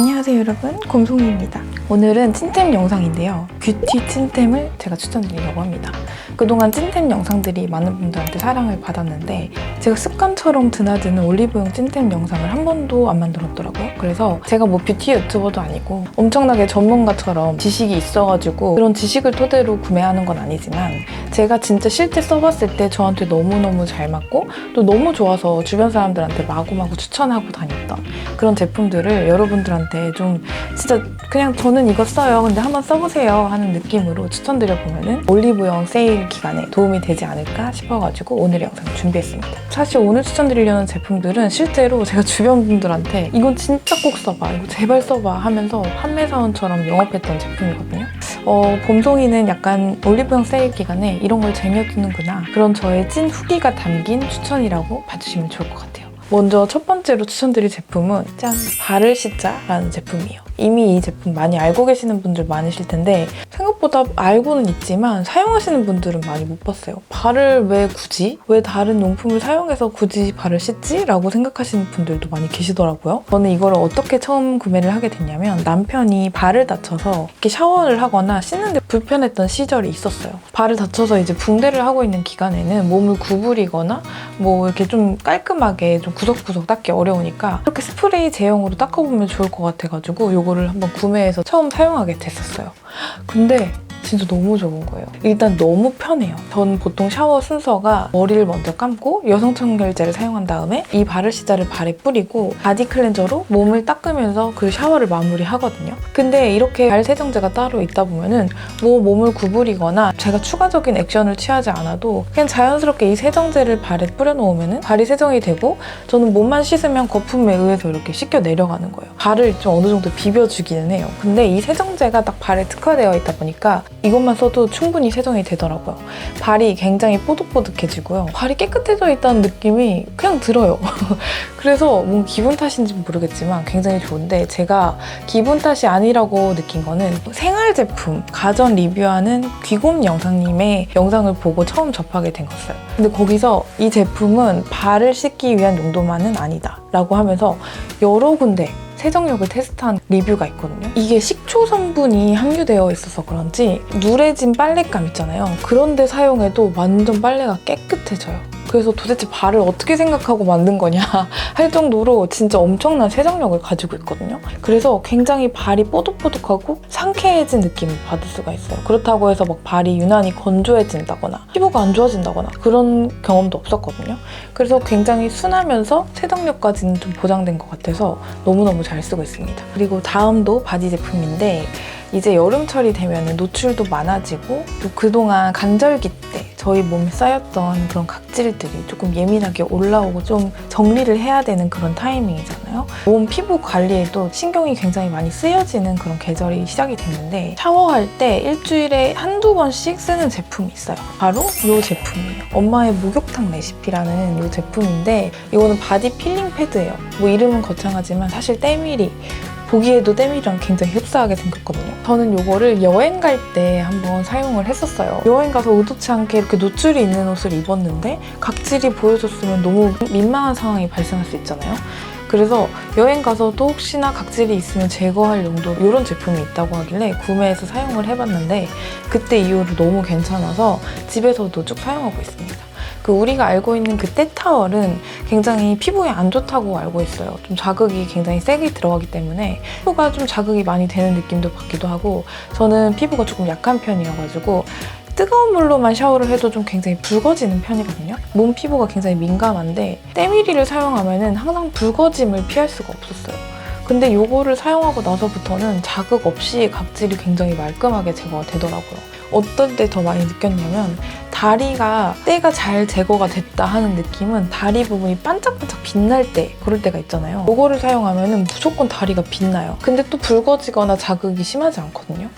안녕하세요 여러분. 곰송이입니다. 오늘은 찐템 영상인데요. 뷰티 찐템을 제가 추천드리려고 합니다. 그동안 찐템 영상들이 많은 분들한테 사랑을 받았는데 제가 습관처럼 드나드는 올리브영 찐템 영상을 한 번도 안 만들었더라고요. 그래서 제가 뭐 뷰티 유튜버도 아니고 엄청나게 전문가처럼 지식이 있어가지고 그런 지식을 토대로 구매하는 건 아니지만 제가 진짜 실제 써봤을 때 저한테 너무너무 잘 맞고 또 너무 좋아서 주변 사람들한테 마구마구 추천하고 다녔던 그런 제품들을 여러분들한테 좀 진짜 그냥 저는 이거 써요. 근데 한번 써보세요 하는 느낌으로 추천드려보면은 올리브영 세일 기간에 도움이 되지 않을까 싶어가지고 오늘의 영상을 준비했습니다. 사실 오늘 추천드리려는 제품들은 실제로 제가 주변 분들한테 이건 진짜 꼭 써봐. 이거 제발 써봐 하면서 판매사원처럼 영업했던 제품이거든요. 어, 봄송이는 약간 올리브영 세일 기간에 이런 걸 쟁여두는구나. 그런 저의 찐 후기가 담긴 추천이라고 봐주시면 좋을 것 같아요. 먼저 첫 번째로 추천드릴 제품은 짠! 바를 씻자라는 제품이에요. 이미 이 제품 많이 알고 계시는 분들 많으실 텐데 생각보다 알고는 있지만 사용하시는 분들은 많이 못 봤어요. 발을 왜 굳이? 왜 다른 용품을 사용해서 굳이 발을 씻지? 라고 생각하시는 분들도 많이 계시더라고요. 저는 이거를 어떻게 처음 구매를 하게 됐냐면 남편이 발을 다쳐서 이렇게 샤워를 하거나 씻는데 불편했던 시절이 있었어요. 발을 다쳐서 이제 붕대를 하고 있는 기간에는 몸을 구부리거나 뭐 이렇게 좀 깔끔하게 좀 구석구석 닦기 어려우니까 이렇게 스프레이 제형으로 닦아보면 좋을 것 같아가지고 요거를 한번 구매해서 처음 사용하게 됐었어요. 근데 진짜 너무 좋은 거예요. 일단 너무 편해요. 전 보통 샤워 순서가 머리를 먼저 감고 여성 청결제를 사용한 다음에 이 바를 시자를 발에 뿌리고 바디 클렌저로 몸을 닦으면서 그 샤워를 마무리하거든요. 근데 이렇게 발 세정제가 따로 있다 보면은 뭐 몸을 구부리거나 제가 추가적인 액션을 취하지 않아도 그냥 자연스럽게 이 세정제를 발에 뿌려놓으면은 발이 세정이 되고 저는 몸만 씻으면 거품에 의해서 이렇게 씻겨 내려가는 거예요. 발을 좀 어느 정도 비벼주기는 해요. 근데 이 세정제가 딱 발에 특화 되어 있다 보니까 이것만 써도 충분히 세정이 되더라고요. 발이 굉장히 뽀득뽀득해지고요. 발이 깨끗해져 있다는 느낌이 그냥 들어요. 그래서 뭐 기분 탓인지 모르겠지만 굉장히 좋은데 제가 기분 탓이 아니라고 느낀 거는 생활 제품 가전 리뷰하는 귀곰 영상님의 영상을 보고 처음 접하게 된 거였어요. 근데 거기서 이 제품은 발을 씻기 위한 용도만은 아니다 라고 하면서 여러 군데 세정력을 테스트한 리뷰가 있거든요. 이게 식초 성분이 함유되어 있어서 그런지 누래진 빨랫감 있잖아요. 그런데 사용해도 완전 빨래가 깨끗해져요. 그래서 도대체 발을 어떻게 생각하고 만든 거냐 할 정도로 진짜 엄청난 세정력을 가지고 있거든요. 그래서 굉장히 발이 뽀득뽀득하고 상쾌해진 느낌을 받을 수가 있어요. 그렇다고 해서 막 발이 유난히 건조해진다거나 피부가 안 좋아진다거나 그런 경험도 없었거든요. 그래서 굉장히 순하면서 세정력까지는 좀 보장된 것 같아서 너무너무 잘 쓰고 있습니다. 그리고 다음도 바디 제품인데 이제 여름철이 되면 노출도 많아지고 또 그동안 간절기 때 저희 몸에 쌓였던 그런 각질들이 조금 예민하게 올라오고 좀 정리를 해야 되는 그런 타이밍이잖아요. 몸 피부 관리에도 신경이 굉장히 많이 쓰여지는 그런 계절이 시작이 됐는데 샤워할 때 일주일에 한두 번씩 쓰는 제품이 있어요. 바로 이 제품이에요. 엄마의 목욕탕 레시피라는 이 제품인데 이거는 바디 필링 패드예요. 뭐 이름은 거창하지만 사실 때밀이 보기에도 때밀이랑 굉장히 흡사하게 생겼거든요. 저는 이거를 여행 갈 때 한번 사용을 했었어요. 여행 가서 의도치 않게 이렇게 노출이 있는 옷을 입었는데 각질이 보여졌으면 너무 민망한 상황이 발생할 수 있잖아요. 그래서 여행 가서도 혹시나 각질이 있으면 제거할 용도 이런 제품이 있다고 하길래 구매해서 사용을 해봤는데 그때 이후로 너무 괜찮아서 집에서도 쭉 사용하고 있습니다. 그 우리가 알고 있는 그 때타월은 굉장히 피부에 안 좋다고 알고 있어요. 좀 자극이 굉장히 세게 들어가기 때문에 피부가 좀 자극이 많이 되는 느낌도 받기도 하고 저는 피부가 조금 약한 편이어가지고 뜨거운 물로만 샤워를 해도 좀 굉장히 붉어지는 편이거든요. 몸 피부가 굉장히 민감한데 때밀이를 사용하면은 항상 붉어짐을 피할 수가 없었어요. 근데 이거를 사용하고 나서부터는 자극 없이 각질이 굉장히 말끔하게 제거가 되더라고요. 어떨 때더 많이 느꼈냐면 다리가 때가 잘 제거가 됐다 하는 느낌은 다리 부분이 반짝반짝 빛날 때 그럴 때가 있잖아요. 이거를 사용하면 무조건 다리가 빛나요. 근데 또 붉어지거나 자극이 심하지 않거든요.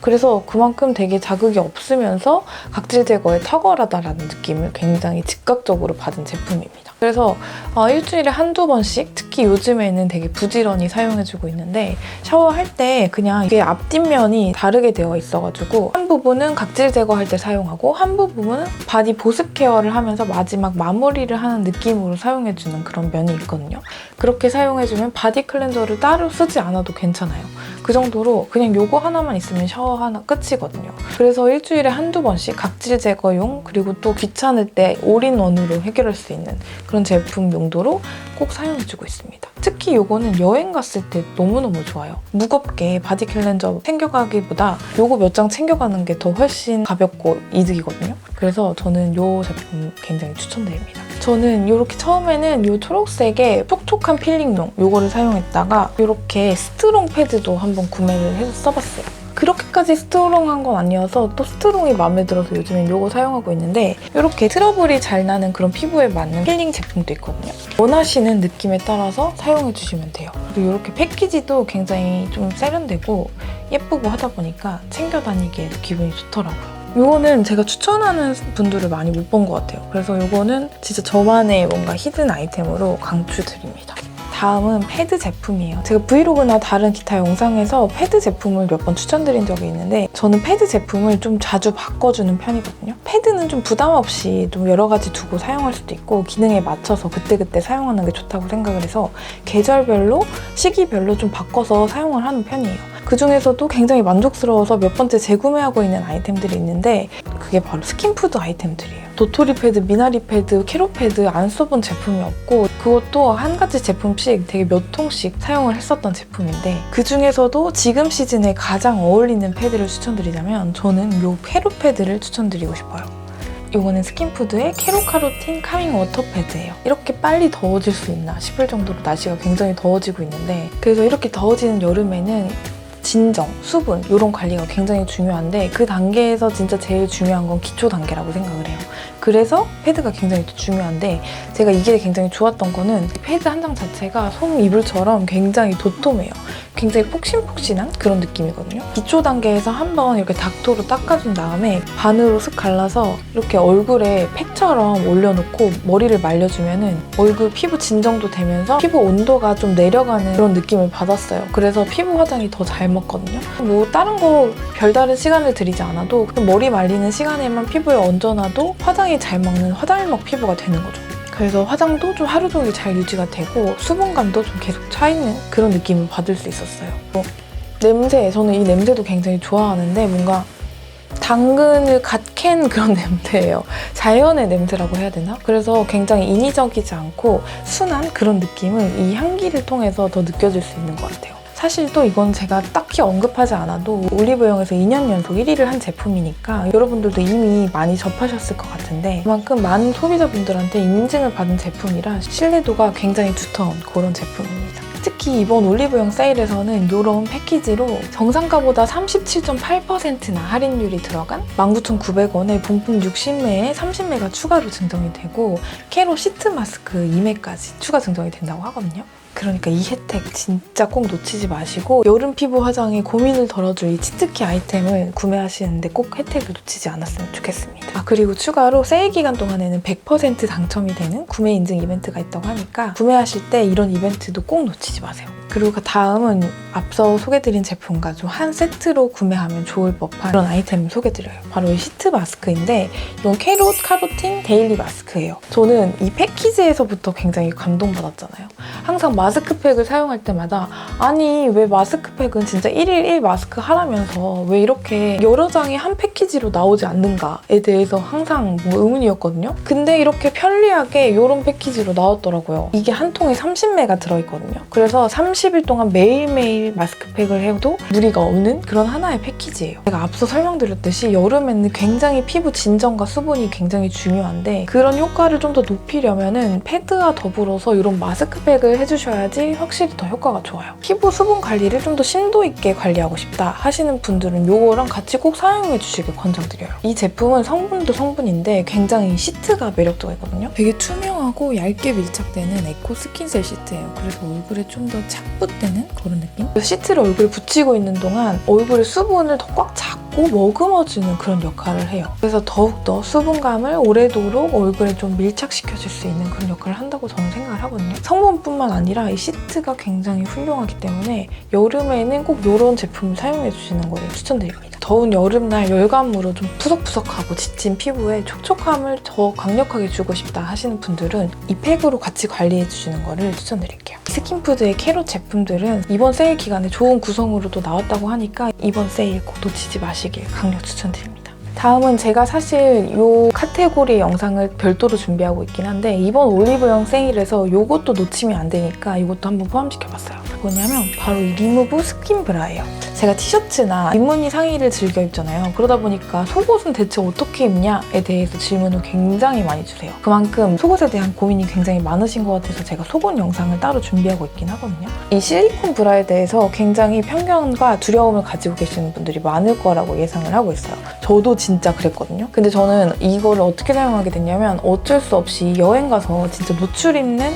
그래서 그만큼 되게 자극이 없으면서 각질 제거에 탁월하다라는 느낌을 굉장히 즉각적으로 받은 제품입니다. 그래서 어, 일주일에 한두 번씩 특히 요즘에는 되게 부지런히 사용해주고 있는데 샤워할 때 그냥 이게 앞뒷면이 다르게 되어 있어가지고 한 부분은 각질 제거할 때 사용하고 한 부분은 바디 보습 케어를 하면서 마지막 마무리를 하는 느낌으로 사용해주는 그런 면이 있거든요. 그렇게 사용해주면 바디 클렌저를 따로 쓰지 않아도 괜찮아요. 그 정도로 그냥 요거 하나만 있으면 샤워 하나 끝이거든요. 그래서 일주일에 한두 번씩 각질 제거용 그리고 또 귀찮을 때 올인원으로 해결할 수 있는 그런 제품 용도로 꼭 사용해주고 있습니다. 특히 요거는 여행 갔을 때 너무너무 좋아요. 무겁게 바디 클렌저 챙겨가기보다 요거 몇 장 챙겨가는 게 더 훨씬 가볍고 이득이거든요. 그래서 저는 요 제품 굉장히 추천드립니다. 저는 이렇게 처음에는 이 초록색의 촉촉한 필링용 요거를 사용했다가 이렇게 스트롱 패드도 한번 구매를 해서 써봤어요. 그렇게까지 스트롱한 건 아니어서 또 스트롱이 마음에 들어서 요즘엔 이거 사용하고 있는데 이렇게 트러블이 잘 나는 그런 피부에 맞는 필링 제품도 있거든요. 원하시는 느낌에 따라서 사용해 주시면 돼요. 그리고 이렇게 패키지도 굉장히 좀 세련되고 예쁘고 하다 보니까 챙겨 다니기에도 기분이 좋더라고요. 이거는 제가 추천하는 분들을 많이 못 본 것 같아요. 그래서 이거는 진짜 저만의 뭔가 히든 아이템으로 강추드립니다. 다음은 패드 제품이에요. 제가 브이로그나 다른 기타 영상에서 패드 제품을 몇 번 추천드린 적이 있는데 저는 패드 제품을 좀 자주 바꿔주는 편이거든요. 패드는 좀 부담 없이 좀 여러 가지 두고 사용할 수도 있고 기능에 맞춰서 그때그때 사용하는 게 좋다고 생각을 해서 계절별로 시기별로 좀 바꿔서 사용을 하는 편이에요. 그 중에서도 굉장히 만족스러워서 몇 번째 재구매하고 있는 아이템들이 있는데 그게 바로 스킨푸드 아이템들이에요. 도토리 패드, 미나리 패드, 캐로 패드 안 써본 제품이 없고 그것도 한 가지 제품씩 되게 몇 통씩 사용을 했었던 제품인데 그 중에서도 지금 시즌에 가장 어울리는 패드를 추천드리자면 저는 이 캐로 패드를 추천드리고 싶어요. 이거는 스킨푸드의 캐로카로틴 카밍 워터 패드예요. 이렇게 빨리 더워질 수 있나 싶을 정도로 날씨가 굉장히 더워지고 있는데 그래서 이렇게 더워지는 여름에는 진정, 수분 이런 관리가 굉장히 중요한데 그 단계에서 진짜 제일 중요한 건 기초 단계라고 생각을 해요. 그래서 패드가 굉장히 또 중요한데 제가 이게 굉장히 좋았던 거는 패드 한 장 자체가 솜 이불처럼 굉장히 도톰해요. 굉장히 폭신폭신한 그런 느낌이거든요. 기초 단계에서 한번 이렇게 닥토로 닦아준 다음에 반으로 슥 갈라서 이렇게 얼굴에 팩처럼 올려놓고 머리를 말려주면은 얼굴 피부 진정도 되면서 피부 온도가 좀 내려가는 그런 느낌을 받았어요. 그래서 피부 화장이 더 잘 먹거든요. 뭐 다른 거 별다른 시간을 들이지 않아도 그냥 머리 말리는 시간에만 피부에 얹어놔도 화장이 잘 먹는 화장일먹 피부가 되는 거죠. 그래서 화장도 좀 하루 종일 잘 유지가 되고 수분감도 좀 계속 차있는 그런 느낌을 받을 수 있었어요. 뭐, 냄새, 저는 이 냄새도 굉장히 좋아하는데 뭔가 당근을 갓 캔 그런 냄새예요. 자연의 냄새라고 해야 되나? 그래서 굉장히 인위적이지 않고 순한 그런 느낌을 이 향기를 통해서 더 느껴질 수 있는 것 같아요. 사실 또 이건 제가 딱히 언급하지 않아도 올리브영에서 2년 연속 1위를 한 제품이니까 여러분들도 이미 많이 접하셨을 것 같은데 그만큼 많은 소비자분들한테 인증을 받은 제품이라 신뢰도가 굉장히 두터운 그런 제품입니다. 특히 이번 올리브영 세일에서는 이런 패키지로 정상가보다 37.8%나 할인율이 들어간 19,900원에 본품 60매에 30매가 추가로 증정이 되고 캐로 시트 마스크 2매까지 추가 증정이 된다고 하거든요. 그러니까 이 혜택 진짜 꼭 놓치지 마시고 여름 피부 화장에 고민을 덜어줄 이 치트키 아이템을 구매하시는데 꼭 혜택을 놓치지 않았으면 좋겠습니다. 아 그리고 추가로 세일 기간 동안에는 100% 당첨이 되는 구매 인증 이벤트가 있다고 하니까 구매하실 때 이런 이벤트도 꼭 놓치지 마세요. 그리고 그 다음은 앞서 소개드린 제품과 좀 한 세트로 구매하면 좋을 법한 그런 아이템을 소개드려요. 바로 이 시트 마스크인데 이건 캐롯 카로틴 데일리 마스크예요. 저는 이 패키지에서부터 굉장히 감동받았잖아요. 항상 마스크팩을 사용할 때마다 아니 왜 마스크팩은 진짜 1일 1 마스크 하라면서 왜 이렇게 여러 장이 한 패키지로 나오지 않는가에 대해서 항상 뭐 의문이었거든요. 근데 이렇게 편리하게 이런 패키지로 나왔더라고요. 이게 한 통에 30매가 들어있거든요. 그래서 30일 동안 매일매일 마스크팩을 해도 무리가 없는 그런 하나의 패키지예요. 제가 앞서 설명드렸듯이 여름에는 굉장히 피부 진정과 수분이 굉장히 중요한데 그런 효과를 좀 더 높이려면은 패드와 더불어서 이런 마스크팩을 해주셔야지 확실히 더 효과가 좋아요. 피부 수분 관리를 좀 더 심도 있게 관리하고 싶다 하시는 분들은 이거랑 같이 꼭 사용해 주시길 권장드려요. 이 제품은 성분도 성분인데 굉장히 시트가 매력적이거든요. 되게 투명하고 얇게 밀착되는 에코 스킨셀 시트예요. 그래서 얼굴에 좀 더 착 붙되는 그런 느낌? 시트를 얼굴에 붙이고 있는 동안 얼굴의 수분을 더 꽉 잡고 머금어주는 그런 역할을 해요. 그래서 더욱더 수분감을 오래도록 얼굴에 좀 밀착시켜줄 수 있는 그런 역할을 한다고 저는 생각을 하거든요. 성분뿐만 아니라 이 시트가 굉장히 훌륭하기 때문에 여름에는 꼭 이런 제품을 사용해 주시는 거를 추천드립니다. 더운 여름날 열감으로 좀 푸석푸석하고 지친 피부에 촉촉함을 더 강력하게 주고 싶다 하시는 분들은 이 팩으로 같이 관리해 주시는 거를 추천드릴게요. 스킨푸드의 캐롯 제품들은 이번 세일 기간에 좋은 구성으로도 나왔다고 하니까 이번 세일 꼭 놓치지 마시길 강력 추천드립니다. 다음은 제가 사실 이 카테고리 영상을 별도로 준비하고 있긴 한데 이번 올리브영 세일에서 이것도 놓치면 안 되니까 이것도 한번 포함시켜봤어요. 뭐냐면 바로 이 리무브 스킨 브라예요. 제가 티셔츠나 입무늬 상의를 즐겨 입잖아요. 그러다 보니까 속옷은 대체 어떻게 입냐에 대해서 질문을 굉장히 많이 주세요. 그만큼 속옷에 대한 고민이 굉장히 많으신 것 같아서 제가 속옷 영상을 따로 준비하고 있긴 하거든요. 이 실리콘 브라에 대해서 굉장히 편견과 두려움을 가지고 계시는 분들이 많을 거라고 예상을 하고 있어요. 저도 진짜 그랬거든요. 근데 저는 이거를 어떻게 사용하게 됐냐면 어쩔 수 없이 여행 가서 진짜 노출 있는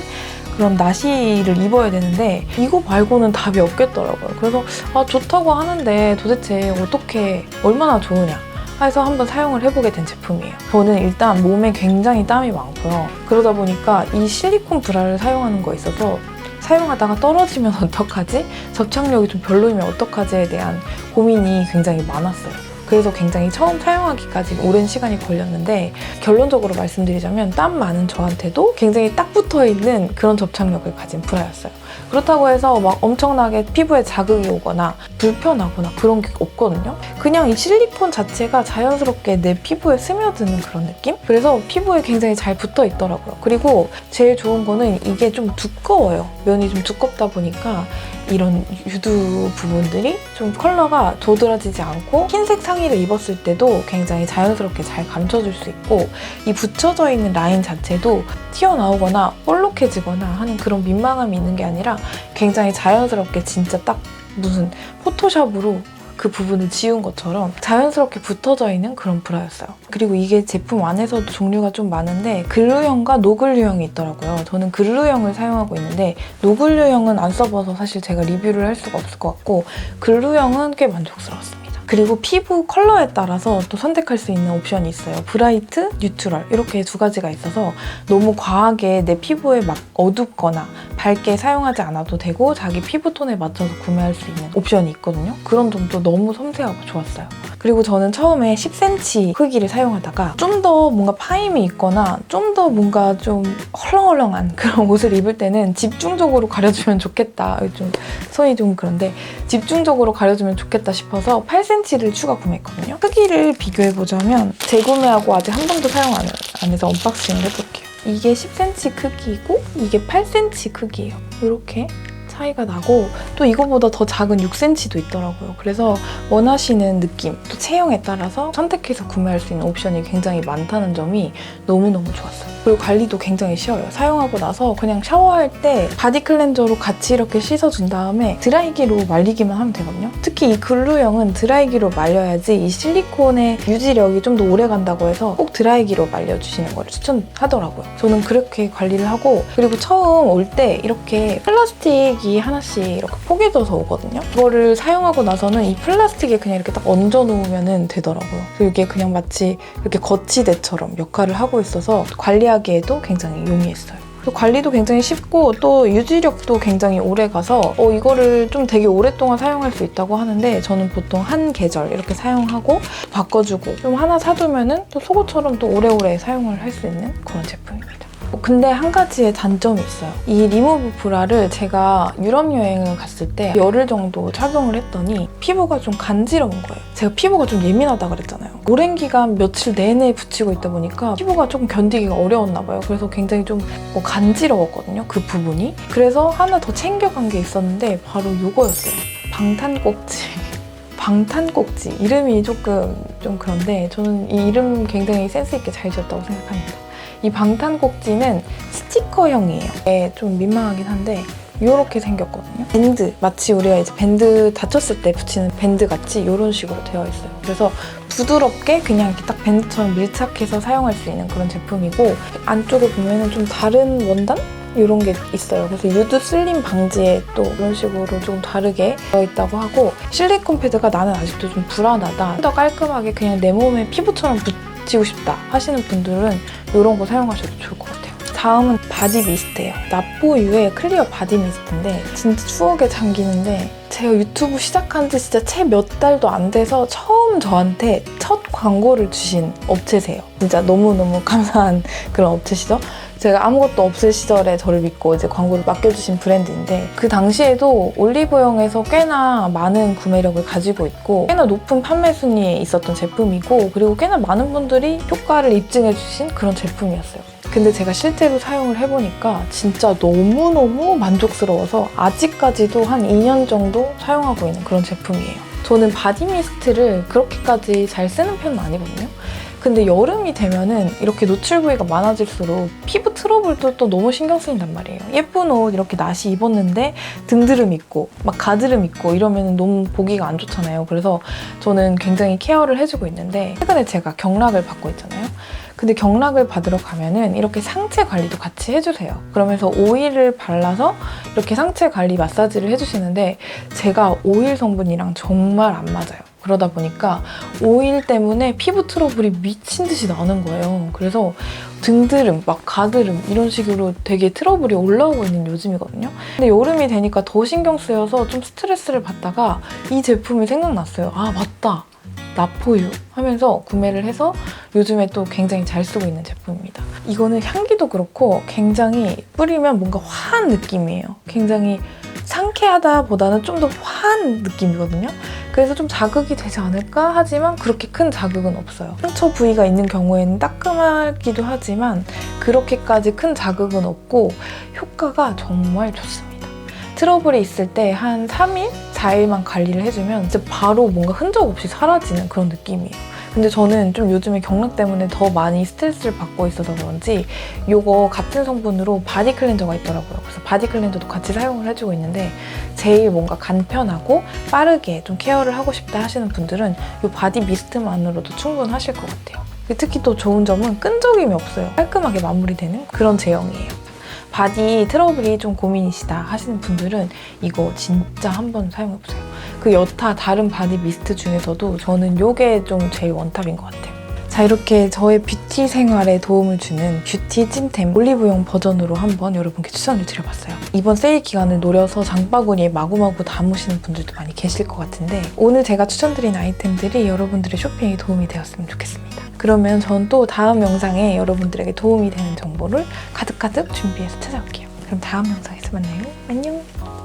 그런 나시를 입어야 되는데 이거 말고는 답이 없겠더라고요. 그래서 아 좋다고 하는데 도대체 어떻게 얼마나 좋으냐 해서 한번 사용을 해보게 된 제품이에요. 저는 일단 몸에 굉장히 땀이 많고요. 그러다 보니까 이 실리콘 브라를 사용하는 거에 있어서 사용하다가 떨어지면 어떡하지? 접착력이 좀 별로이면 어떡하지에 대한 고민이 굉장히 많았어요. 그래서 굉장히 처음 사용하기까지 오랜 시간이 걸렸는데 결론적으로 말씀드리자면 땀 많은 저한테도 굉장히 딱 붙어 있는 그런 접착력을 가진 브라였어요. 그렇다고 해서 막 엄청나게 피부에 자극이 오거나 불편하거나 그런 게 없거든요. 그냥 이 실리콘 자체가 자연스럽게 내 피부에 스며드는 그런 느낌? 그래서 피부에 굉장히 잘 붙어 있더라고요. 그리고 제일 좋은 거는 이게 좀 두꺼워요. 면이 좀 두껍다 보니까 이런 유두 부분들이 좀 컬러가 도드라지지 않고 흰색 상의를 입었을 때도 굉장히 자연스럽게 잘 감춰줄 수 있고 이 붙여져 있는 라인 자체도 튀어나오거나 볼록해지거나 하는 그런 민망함이 있는 게 아니라 굉장히 자연스럽게 진짜 딱 무슨 포토샵으로 그 부분을 지운 것처럼 자연스럽게 붙어져 있는 그런 브라였어요. 그리고 이게 제품 안에서도 종류가 좀 많은데 글루형과 노글루형이 있더라고요. 저는 글루형을 사용하고 있는데 노글루형은 안 써봐서 사실 제가 리뷰를 할 수가 없을 것 같고 글루형은 꽤 만족스러웠습니다. 그리고 피부 컬러에 따라서 또 선택할 수 있는 옵션이 있어요. 브라이트, 뉴트럴 이렇게 두 가지가 있어서 너무 과하게 내 피부에 막 어둡거나 밝게 사용하지 않아도 되고 자기 피부톤에 맞춰서 구매할 수 있는 옵션이 있거든요. 그런 점도 너무 섬세하고 좋았어요. 그리고 저는 처음에 10cm 크기를 사용하다가 좀 더 뭔가 파임이 있거나 좀 더 뭔가 좀 헐렁헐렁한 그런 옷을 입을 때는 집중적으로 가려주면 좋겠다. 좀 손이 좀 그런데 집중적으로 가려주면 좋겠다 싶어서 8cm를 추가 구매했거든요. 크기를 비교해보자면 재구매하고 아직 한 번도 사용 안, 안 해서 언박싱을 해볼게요. 이게 10cm 크기고 이게 8cm 크기예요. 이렇게 차이가 나고 또 이거보다 더 작은 6cm도 있더라고요. 그래서 원하시는 느낌, 또 체형에 따라서 선택해서 구매할 수 있는 옵션이 굉장히 많다는 점이 너무너무 좋았어요. 그리고 관리도 굉장히 쉬워요. 사용하고 나서 그냥 샤워할 때 바디 클렌저로 같이 이렇게 씻어준 다음에 드라이기로 말리기만 하면 되거든요. 특히 이 글루형은 드라이기로 말려야지 이 실리콘의 유지력이 좀 더 오래 간다고 해서 꼭 드라이기로 말려주시는 걸 추천하더라고요. 저는 그렇게 관리를 하고 그리고 처음 올 때 이렇게 플라스틱이 하나씩 이렇게 포개져서 오거든요. 그거를 사용하고 나서는 이 플라스틱에 그냥 이렇게 딱 얹어 놓으면 되더라고요. 그리고 이게 그냥 마치 이렇게 거치대처럼 역할을 하고 있어서 관리하기에도 굉장히 용이했어요. 관리도 굉장히 쉽고 또 유지력도 굉장히 오래 가서 어, 이거를 좀 되게 오랫동안 사용할 수 있다고 하는데 저는 보통 한 계절 이렇게 사용하고 바꿔주고 좀 하나 사두면은 또 속옷처럼 또 오래오래 사용을 할 수 있는 그런 제품입니다. 어, 근데 한 가지의 단점이 있어요. 이 리무브 브라를 제가 유럽 여행을 갔을 때 열흘 정도 착용을 했더니 피부가 좀 간지러운 거예요. 제가 피부가 좀 예민하다 그랬잖아요. 오랜 기간 며칠 내내 붙이고 있다 보니까 피부가 조금 견디기가 어려웠나 봐요. 그래서 굉장히 좀 뭐 간지러웠거든요. 그 부분이. 그래서 하나 더 챙겨간 게 있었는데 바로 이거였어요. 방탄꼭지. 방탄꼭지. 이름이 조금 좀 그런데 저는 이 이름 굉장히 센스 있게 잘 지었다고 생각합니다. 이 방탄꼭지는 스티커형이에요. 네, 좀 민망하긴 한데 이렇게 생겼거든요. 밴드 마치 우리가 이제 밴드 다쳤을 때 붙이는 밴드 같이 이런 식으로 되어 있어요. 그래서 부드럽게 그냥 이렇게 딱 밴드처럼 밀착해서 사용할 수 있는 그런 제품이고 안쪽에 보면은 좀 다른 원단 이런 게 있어요. 그래서 유두 슬림 방지에 또 이런 식으로 좀 다르게 되어 있다고 하고 실리콘 패드가 나는 아직도 좀 불안하다. 좀 더 깔끔하게 그냥 내 몸에 피부처럼 붙이고 싶다 하시는 분들은 이런 거 사용하셔도 좋을 것 같아요. 다음은 바디 미스트예요. 나포유의 클리어 바디 미스트인데 진짜 추억에 잠기는데 제가 유튜브 시작한 지 진짜 채 몇 달도 안 돼서 처음 저한테 첫 광고를 주신 업체세요. 진짜 너무너무 감사한 그런 업체시죠. 제가 아무것도 없을 시절에 저를 믿고 이제 광고를 맡겨주신 브랜드인데 그 당시에도 올리브영에서 꽤나 많은 구매력을 가지고 있고 꽤나 높은 판매 순위에 있었던 제품이고 그리고 꽤나 많은 분들이 효과를 입증해주신 그런 제품이었어요. 근데 제가 실제로 사용을 해보니까 진짜 너무너무 만족스러워서 아직까지도 한 2년 정도 사용하고 있는 그런 제품이에요. 저는 바디 미스트를 그렇게까지 잘 쓰는 편은 아니거든요. 근데 여름이 되면은 이렇게 노출 부위가 많아질수록 피부 트러블도 또 너무 신경 쓰인단 말이에요. 예쁜 옷 이렇게 나시 입었는데 등드름 있고 막 가드름 있고 이러면 너무 보기가 안 좋잖아요. 그래서 저는 굉장히 케어를 해주고 있는데 최근에 제가 경락을 받고 있잖아요. 근데 경락을 받으러 가면은 이렇게 상체 관리도 같이 해주세요. 그러면서 오일을 발라서 이렇게 상체 관리 마사지를 해주시는데 제가 오일 성분이랑 정말 안 맞아요. 그러다 보니까 오일 때문에 피부 트러블이 미친 듯이 나는 거예요. 그래서 등드름, 막 가드름 이런 식으로 되게 트러블이 올라오고 있는 요즘이거든요. 근데 여름이 되니까 더 신경 쓰여서 좀 스트레스를 받다가 이 제품이 생각났어요. 아 맞다. 나포유 하면서 구매를 해서 요즘에 또 굉장히 잘 쓰고 있는 제품입니다. 이거는 향기도 그렇고 굉장히 뿌리면 뭔가 화한 느낌이에요. 굉장히 상쾌하다보다는 좀 더 화한 느낌이거든요. 그래서 좀 자극이 되지 않을까 하지만 그렇게 큰 자극은 없어요. 상처 부위가 있는 경우에는 따끔하기도 하지만 그렇게까지 큰 자극은 없고 효과가 정말 좋습니다. 트러블이 있을 때 한 3일, 4일만 관리를 해주면 진짜 바로 뭔가 흔적 없이 사라지는 그런 느낌이에요. 근데 저는 좀 요즘에 경락 때문에 더 많이 스트레스를 받고 있어서 그런지 이거 같은 성분으로 바디 클렌저가 있더라고요. 그래서 바디 클렌저도 같이 사용을 해주고 있는데 제일 뭔가 간편하고 빠르게 좀 케어를 하고 싶다 하시는 분들은 이 바디 미스트만으로도 충분하실 것 같아요. 특히 또 좋은 점은 끈적임이 없어요. 깔끔하게 마무리되는 그런 제형이에요. 바디 트러블이 좀 고민이시다 하시는 분들은 이거 진짜 한번 사용해보세요. 그 여타 다른 바디 미스트 중에서도 저는 이게 좀 제일 원탑인 것 같아요. 자 이렇게 저의 뷰티 생활에 도움을 주는 뷰티 찐템 올리브영 버전으로 한번 여러분께 추천을 드려봤어요. 이번 세일 기간을 노려서 장바구니에 마구마구 담으시는 분들도 많이 계실 것 같은데 오늘 제가 추천드린 아이템들이 여러분들의 쇼핑에 도움이 되었으면 좋겠습니다. 그러면 전 또 다음 영상에 여러분들에게 도움이 되는 정보를 가득가득 준비해서 찾아올게요. 그럼 다음 영상에서 만나요. 안녕!